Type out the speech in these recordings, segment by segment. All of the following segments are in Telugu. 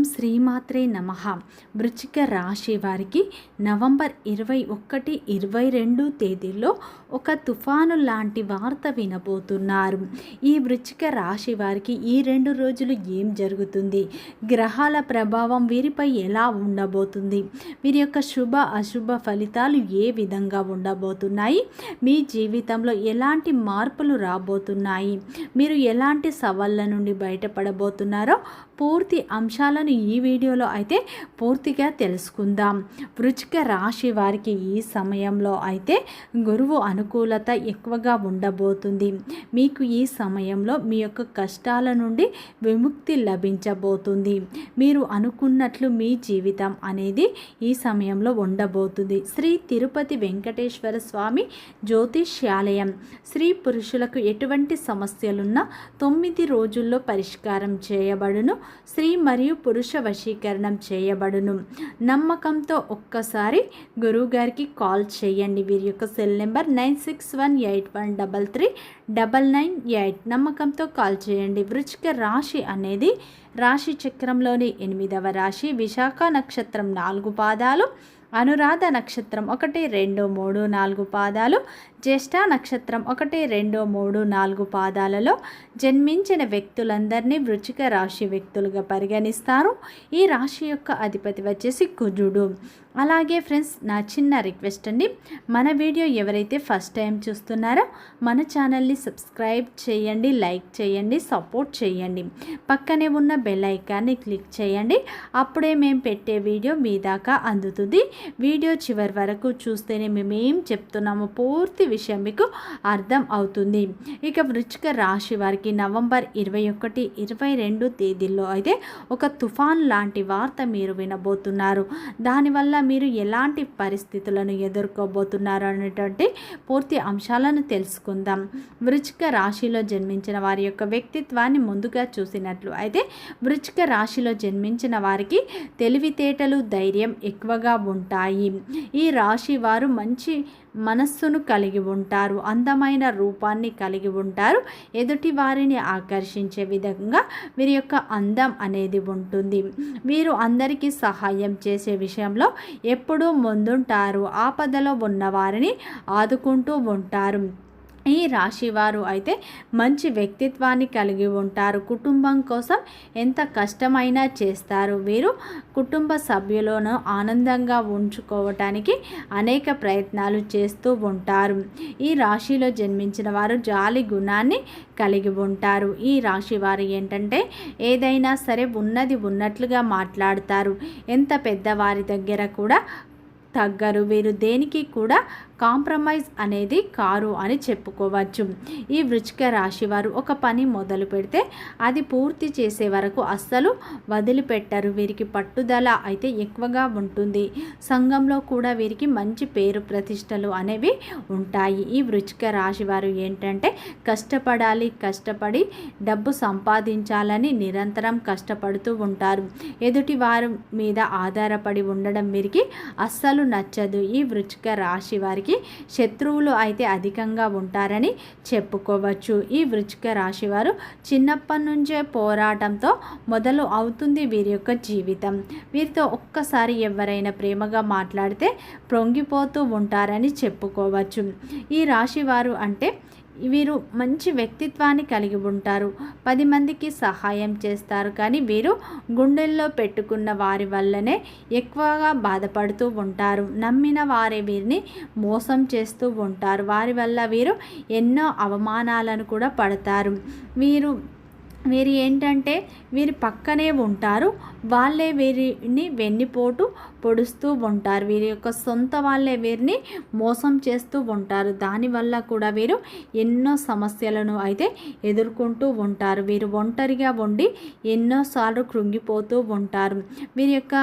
ఓం శ్రీమాత్రే నమ. వృచ్చిక రాశి వారికి నవంబర్ ఇరవై ఒకటి ఇరవై రెండు తేదీల్లో ఒక తుఫాను లాంటి వార్త వినబోతున్నారు. ఈ వృచ్చిక రాశి వారికి ఈ రెండు రోజులు ఏం జరుగుతుంది? గ్రహాల ప్రభావం వీరిపై ఎలా ఉండబోతుంది? వీరి యొక్క శుభ అశుభ ఫలితాలు ఏ విధంగా ఉండబోతున్నాయి? మీ జీవితంలో ఎలాంటి మార్పులు రాబోతున్నాయి? మీరు ఎలాంటి సవాళ్ళ నుండి బయటపడబోతున్నారో పూర్తి అంశాలను ఈ వీడియోలో అయితే పూర్తిగా తెలుసుకుందాం. వృచిక రాశి వారికి ఈ సమయంలో అయితే గురువు అనుకూలత ఎక్కువగా ఉండబోతుంది. మీకు ఈ సమయంలో మీ యొక్క కష్టాల నుండి విముక్తి లభించబోతుంది. మీరు అనుకున్నట్లు మీ జీవితం అనేది ఈ సమయంలో ఉండబోతుంది. శ్రీ తిరుపతి వెంకటేశ్వర స్వామి జ్యోతిష్యాలయం. స్త్రీ పురుషులకు ఎటువంటి సమస్యలున్నా తొమ్మిది రోజుల్లో పరిష్కారం చేయబడును. స్త్రీ మరియు పురుష వశీకరణం చేయబడును. నమ్మకంతో ఒక్కసారి గురువుగారికి కాల్ చేయండి. వీరి యొక్క cell number nine six one eight one double three double nine eight. నమ్మకంతో కాల్ చేయండి. వృచ్చిక రాశి అనేది రాశి చక్రంలోని ఎనిమిదవ రాశి. విశాఖ నక్షత్రం నాలుగు పాదాలు అనురాధ నక్షత్రం ఒకటి రెండు మూడు నాలుగు పాదాలు జ్యేష్ఠ నక్షత్రం ఒకటి రెండు మూడు నాలుగు పాదాలలో జన్మించిన వ్యక్తులందరినీ వృచ్చిక రాశి వ్యక్తులుగా పరిగణిస్తారు. ఈ రాశి యొక్క అధిపతి వచ్చేసి కుజుడు. అలాగే ఫ్రెండ్స్ నా చిన్న రిక్వెస్ట్ అండి. మన వీడియో ఎవరైతే ఫస్ట్ టైం చూస్తున్నారో మన ఛానల్ని సబ్స్క్రైబ్ చేయండి లైక్ చేయండి సపోర్ట్ చేయండి. పక్కనే ఉన్న బెల్ ఐకాన్ని క్లిక్ చేయండి. అప్పుడే మేము పెట్టే వీడియో మీ దాకా అందుతుంది. వీడియో చివరి వరకు చూస్తేనే మేము ఏం చెప్తున్నామో పూర్తి విషయం మీకు అర్థం అవుతుంది. ఇక వృచ్చిక రాశి వారికి నవంబర్ ఇరవై ఒకటి ఇరవై రెండు తేదీల్లో అయితే ఒక తుఫాన్ లాంటి వార్త మీరు వినబోతున్నారు. దానివల్ల మీరు ఎలాంటి పరిస్థితులను ఎదుర్కోబోతున్నారు అనేటువంటి పూర్తి అంశాలను తెలుసుకుందాం. వృచ్చిక రాశిలో జన్మించిన వారి యొక్క వ్యక్తిత్వాన్ని ముందుగా చూసినట్లు అయితే వృచ్చిక రాశిలో జన్మించిన వారికి తెలివితేటలు ధైర్యం ఎక్కువగా ఉంటాయి. ఈ రాశి వారు మంచి మనస్సును కలిగి ఉంటారు అందమైన రూపాన్ని కలిగి ఉంటారు ఎదుటి వారిని ఆకర్షించే విధంగా వీరి యొక్క అందం అనేది ఉంటుంది. వీరు అందరికీ సహాయం చేసే విషయంలో ఎప్పుడూ ముందుంటారు ఆపదలో ఉన్న వారిని ఆదుకుంటూ ఉంటారు. ఈ రాశి వారు అయితే మంచి వ్యక్తిత్వాన్ని కలిగి ఉంటారు. కుటుంబం కోసం ఎంత కష్టమైనా చేస్తారు. వీరు కుటుంబ సభ్యులను ఆనందంగా ఉంచుకోవటానికి అనేక ప్రయత్నాలు చేస్తూ ఉంటారు. ఈ రాశిలో జన్మించిన వారు జాలి గుణాన్ని కలిగి ఉంటారు. ఈ రాశి వారు ఏంటంటే ఏదైనా సరే ఉన్నది ఉన్నట్లుగా మాట్లాడతారు. ఎంత పెద్దవారి దగ్గర కూడా తగ్గరు. వీరు దేనికి కూడా కాంప్రమైజ్ అనేది కారు అని చెప్పుకోవచ్చు. ఈ వృచ్చిక రాశి వారు ఒక పని మొదలు పెడితే అది పూర్తి చేసే వరకు అస్సలు వదిలిపెట్టరు. వీరికి పట్టుదల అయితే ఎక్కువగా ఉంటుంది. సంఘంలో కూడా వీరికి మంచి పేరు ప్రతిష్టలు అనేవి ఉంటాయి. ఈ వృచ్చిక రాశి వారు ఏంటంటే కష్టపడాలి కష్టపడి డబ్బు సంపాదించాలని నిరంతరం కష్టపడుతూ ఉంటారు. ఎదుటి వారి మీద ఆధారపడి ఉండడం వీరికి అస్సలు నచ్చదు. ఈ వృచ్చిక రాశి వారికి శత్రువులు అయితే అధికంగా ఉంటారని చెప్పుకోవచ్చు. ఈ వృచ్చిక రాశి వారు చిన్నప్పటి నుంచే పోరాటంతో మొదలు అవుతుంది వీరి యొక్క జీవితం. వీరితో ఒక్కసారి ఎవరైనా ప్రేమగా మాట్లాడితే ప్రొంగిపోతూ ఉంటారని చెప్పుకోవచ్చు. ఈ రాశి వారు అంటే వీరు మంచి వ్యక్తిత్వాన్ని కలిగి ఉంటారు. పది మందికి సహాయం చేస్తారు. కానీ వీరు గుండెల్లో పెట్టుకున్న వారి వల్లనే ఎక్కువగా బాధపడుతూ ఉంటారు. నమ్మిన వారే వీరిని మోసం చేస్తూ ఉంటారు. వారి వల్ల వీరు ఎన్నో అవమానాలను కూడా పడతారు. వీరు వీరు ఏంటంటే వీరి పక్కనే ఉంటారు. వాళ్ళే వీరిని వెన్నిపోటు పొడుస్తూ ఉంటారు. వీరి యొక్క సొంత వాళ్ళే వీరిని మోసం చేస్తూ ఉంటారు. దానివల్ల కూడా వీరు ఎన్నో సమస్యలను అయితే ఎదుర్కొంటూ ఉంటారు. వీరు ఒంటరిగా ఉండి ఎన్నోసార్లు కృంగిపోతూ ఉంటారు. వీరి యొక్క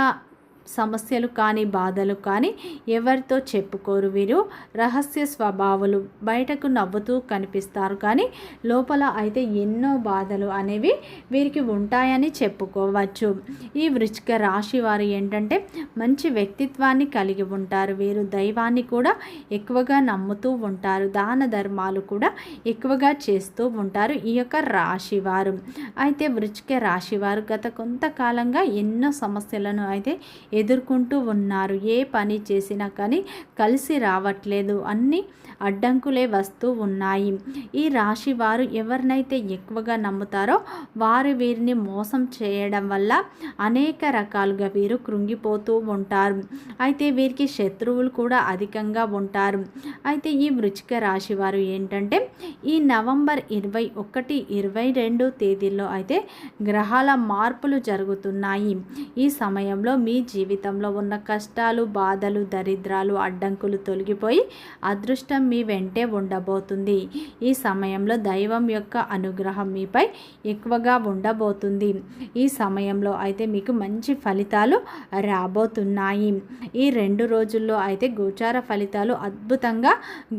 సమస్యలు కానీ బాధలు కానీ ఎవరితో చెప్పుకోరు వీరు. రహస్య స్వభావాలు బయటకు నవ్వుతూ కనిపిస్తారు కానీ లోపల అయితే ఎన్నో బాధలు అనేవి వీరికి ఉంటాయని చెప్పుకోవచ్చు. ఈ వృచ్చిక రాశి వారు ఏంటంటే మంచి వ్యక్తిత్వాన్ని కలిగి ఉంటారు. వీరు దైవాన్ని కూడా ఎక్కువగా నమ్ముతూ ఉంటారు. దాన ధర్మాలు కూడా ఎక్కువగా చేస్తూ ఉంటారు ఈ యొక్క రాశివారు అయితే వృచ్చిక రాశివారు గత కొంతకాలంగా ఎన్నో సమస్యలను అయితే ఎదుర్కొంటూ ఉన్నారు. ఏ పని చేసినా కానీ కలిసి రావట్లేదు. అన్ని అడ్డంకులే వస్తూ ఉన్నాయి. ఈ రాశి వారు ఎవరినైతే ఎక్కువగా నమ్ముతారో వారు వీరిని మోసం చేయడం వల్ల అనేక రకాలుగా వీరు కృంగిపోతూ ఉంటారు. అయితే వీరికి శత్రువులు కూడా అధికంగా ఉంటారు. అయితే ఈ వృచ్చిక రాశి వారు ఏంటంటే ఈ నవంబర్ ఇరవై ఒకటి ఇరవై రెండు తేదీల్లో అయితే గ్రహాల మార్పులు జరుగుతున్నాయి. ఈ సమయంలో మీ జీవితంలో ఉన్న కష్టాలు బాధలు దరిద్రాలు అడ్డంకులు తొలగిపోయి అదృష్టం మీ వెంటే ఉండబోతుంది. ఈ సమయంలో దైవం యొక్క అనుగ్రహం మీపై ఎక్కువగా ఉండబోతుంది. ఈ సమయంలో అయితే మీకు మంచి ఫలితాలు రాబోతున్నాయి. ఈ రెండు రోజుల్లో అయితే గోచార ఫలితాలు అద్భుతంగా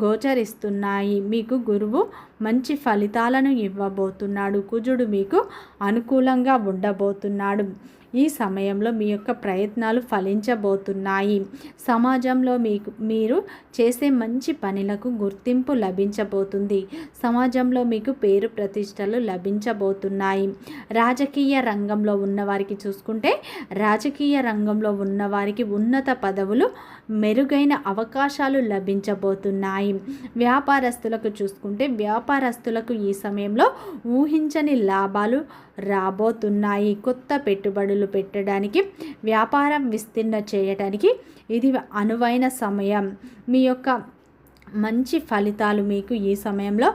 గోచరిస్తున్నాయి. మీకు గురువు మంచి ఫలితాలను ఇవ్వబోతున్నాడు. కుజుడు మీకు అనుకూలంగా ఉండబోతున్నాడు. ఈ సమయంలో మీ యొక్క ప్రయత్నాలు ఫలించబోతున్నాయి. సమాజంలో మీకు మీరు చేసే మంచి పనులకు గుర్తింపు లభించబోతుంది. సమాజంలో మీకు పేరు ప్రతిష్టలు లభించబోతున్నాయి. రాజకీయ రంగంలో ఉన్నవారికి చూసుకుంటే రాజకీయ రంగంలో ఉన్నవారికి ఉన్నత పదవులు మెరుగైన అవకాశాలు లభించబోతున్నాయి. వ్యాపారస్తులకు చూసుకుంటే వ్యాపారస్తులకు ఈ సమయంలో ఊహించని లాభాలు రాబోతున్నాయి. కొత్త పెట్టుబడులు పెట్టడానికి వ్యాపారం విస్తీర్ణ చేయడానికి ఇది అనువైన సమయం. మీ యొక్క మంచి ఫలితాలు మీకు ఈ సమయంలో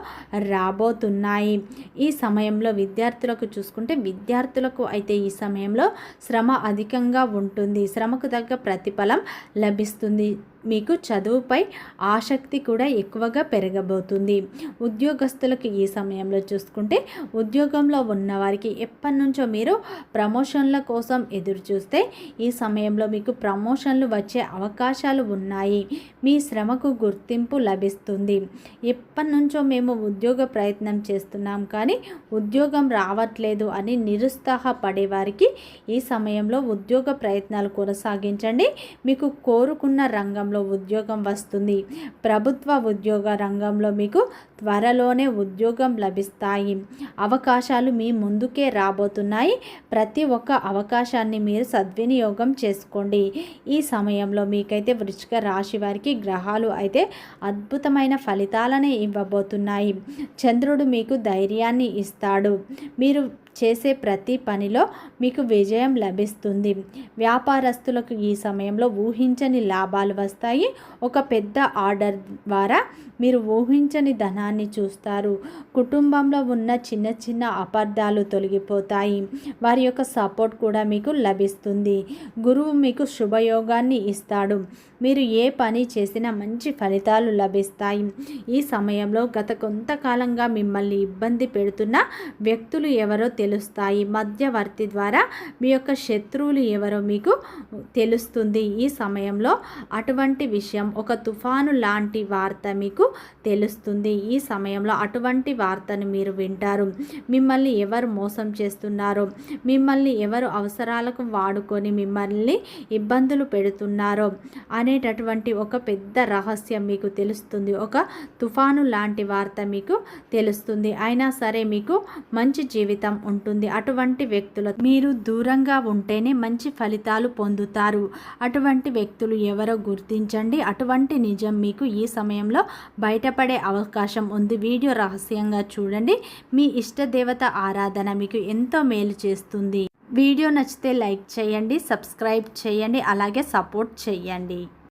రాబోతున్నాయి. ఈ సమయంలో విద్యార్థులకు చూసుకుంటే విద్యార్థులకు అయితే ఈ సమయంలో శ్రమ అధికంగా ఉంటుంది. శ్రమకు తగ్గ ప్రతిఫలం లభిస్తుంది. మీకు చదువుపై ఆసక్తి కూడా ఎక్కువగా పెరగబోతుంది. ఉద్యోగస్తులకు ఈ సమయంలో చూసుకుంటే ఉద్యోగంలో ఉన్నవారికి ఎప్పటి నుంచో మీరు ప్రమోషన్ల కోసం ఎదురు చూస్తే ఈ సమయంలో మీకు ప్రమోషన్లు వచ్చే అవకాశాలు ఉన్నాయి. మీ శ్రమకు గుర్తింపు లభిస్తుంది. ఎప్పటి నుంచో మేము ఉద్యోగ ప్రయత్నం చేస్తున్నాం కానీ ఉద్యోగం రావట్లేదు అని నిరుత్సాహపడే వారికి ఈ సమయంలో ఉద్యోగ ప్రయత్నాలు కొనసాగించండి. మీకు కోరుకున్న రంగంలో రంగంలో ఉద్యోగం వస్తుంది. ప్రభుత్వ ఉద్యోగ రంగంలో మీకు త్వరలోనే ఉద్యోగం లభిస్తాయి. అవకాశాలు మీ ముందుకే రాబోతున్నాయి. ప్రతి ఒక్క అవకాశాన్ని మీరు సద్వినియోగం చేసుకోండి. ఈ సమయంలో మీకైతే వృచ్చిక రాశి వారికి గ్రహాలు అయితే అద్భుతమైన ఫలితాలనే ఇవ్వబోతున్నాయి. చంద్రుడు మీకు ధైర్యాన్ని ఇస్తాడు. మీరు చేసే ప్రతి పనిలో మీకు విజయం లభిస్తుంది. వ్యాపారస్తులకు ఈ సమయంలో ఊహించని లాభాలు వస్తాయి. ఒక పెద్ద ఆర్డర్ ద్వారా మీరు ఊహించని ధనాన్ని చూస్తారు. కుటుంబంలో ఉన్న చిన్న చిన్న అపార్థాలు తొలగిపోతాయి. వారి యొక్క సపోర్ట్ కూడా మీకు లభిస్తుంది. గురువు మీకు శుభయోగాన్ని ఇస్తాడు. మీరు ఏ పని చేసినా మంచి ఫలితాలు లభిస్తాయి. ఈ సమయంలో గత కొంతకాలంగా మిమ్మల్ని ఇబ్బంది పెడుతున్న వ్యక్తులు ఎవరో తెలుస్తాయి. మధ్యవర్తి ద్వారా మీ యొక్క శత్రువులు ఎవరో మీకు తెలుస్తుంది. ఈ సమయంలో అటువంటి విషయం ఒక తుఫాను లాంటి వార్త మీకు మీకు తెలుస్తుంది. ఈ సమయంలో అటువంటి వార్తను మీరు వింటారు. మిమ్మల్ని ఎవరు మోసం చేస్తున్నారో మిమ్మల్ని ఎవరు అవసరాలకు వాడుకొని మిమ్మల్ని ఇబ్బందులు పెడుతున్నారో అనేటటువంటి ఒక పెద్ద రహస్యం మీకు తెలుస్తుంది. ఒక తుఫాను లాంటి వార్త మీకు తెలుస్తుంది. అయినా సరే మీకు మంచి జీవితం ఉంటుంది. అటువంటి వ్యక్తుల మీరు దూరంగా ఉంటేనే మంచి ఫలితాలు పొందుతారు. అటువంటి వ్యక్తులు ఎవరో గుర్తించండి. అటువంటి నిజం మీకు ఈ సమయంలో బయటపడే అవకాశం ఉంది. వీడియో రహస్యంగా చూడండి. మీ ఇష్ట దేవత ఆరాధన మీకు ఎంతో మేలు చేస్తుంది. వీడియో నచ్చితే లైక్ చేయండి సబ్స్క్రైబ్ చేయండి అలాగే సపోర్ట్ చేయండి.